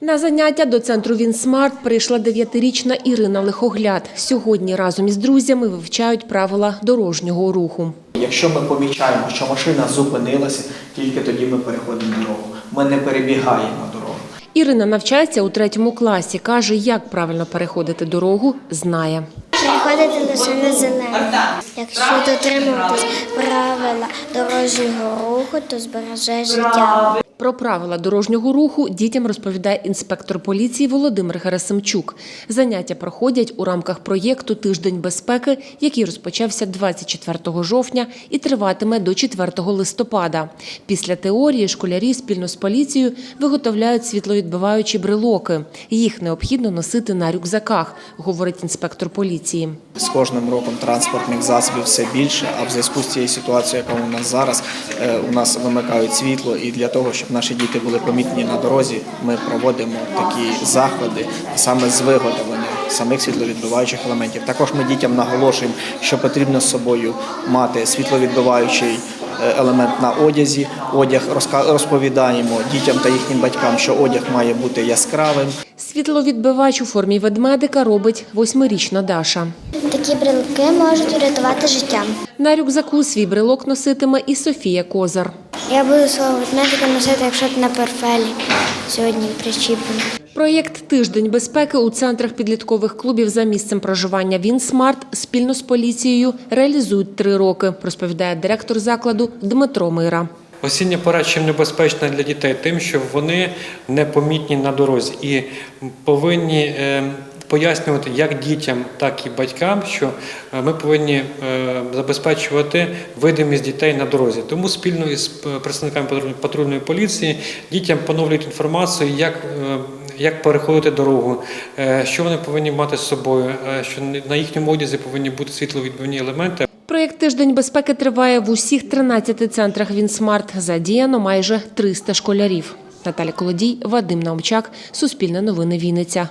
На заняття до центру Вінсмарт прийшла дев'ятирічна Ірина Лихогляд. Сьогодні разом із друзями вивчають правила дорожнього руху. Якщо ми помічаємо, що машина зупинилася, тільки тоді ми переходимо дорогу. Ми не перебігаємо дорогу. Ірина навчається у третьому класі. Каже, як правильно переходити дорогу, знає. Переходити лише на зелене. Якщо дотримуватись правила дорожнього руху, то збереже життя. Про правила дорожнього руху дітям розповідає інспектор поліції Володимир Герасимчук. Заняття проходять у рамках проєкту Тиждень безпеки, який розпочався 24 жовтня і триватиме до 4 листопада. Після теорії школярі спільно з поліцією виготовляють світловідбиваючі брелоки. Їх необхідно носити на рюкзаках, говорить інспектор поліції. З кожним роком транспортних засобів все більше, а в зв'язку з цією ситуацією, яка у нас зараз, е, у нас вимикають світло, і для того, щоб наші діти були помітні на дорозі, ми проводимо такі заходи саме з виготовлення самих світловідбиваючих елементів. Також ми дітям наголошуємо, що потрібно з собою мати світловідбиваючий е, елемент на одязі. Одяг розповідаємо дітям та їхнім батькам, що одяг має бути яскравим. Світловідбивач у формі ведмедика робить восьмирічна Даша. Такі брелки можуть врятувати життя. На рюкзаку свій брелок носитиме і Софія Козар. Я буду свого ведмедика носити, якщо ти на перфелі сьогодні причіплений. Проєкт Тиждень безпеки у центрах підліткових клубів за місцем проживання Вінсмарт спільно з поліцією реалізують три роки, розповідає директор закладу Дмитро Мира. Осіння пора чим небезпечна для дітей, тим, що вони непомітні на дорозі і повинні е, пояснювати як дітям, так і батькам, що е, ми повинні е, забезпечувати видимість дітей на дорозі. Тому спільно із е, представниками патрульної поліції дітям поновлюють інформацію, як. Як переходити дорогу, що вони повинні мати з собою, що на їхньому одязі повинні бути світловідбивні елементи, Проєкт Тиждень безпеки триває в усіх 13 центрах Вінсмарт. Задіяно майже 300 школярів. Наталя Колодій, Вадим Наумчак, Суспільне новини Вінниця.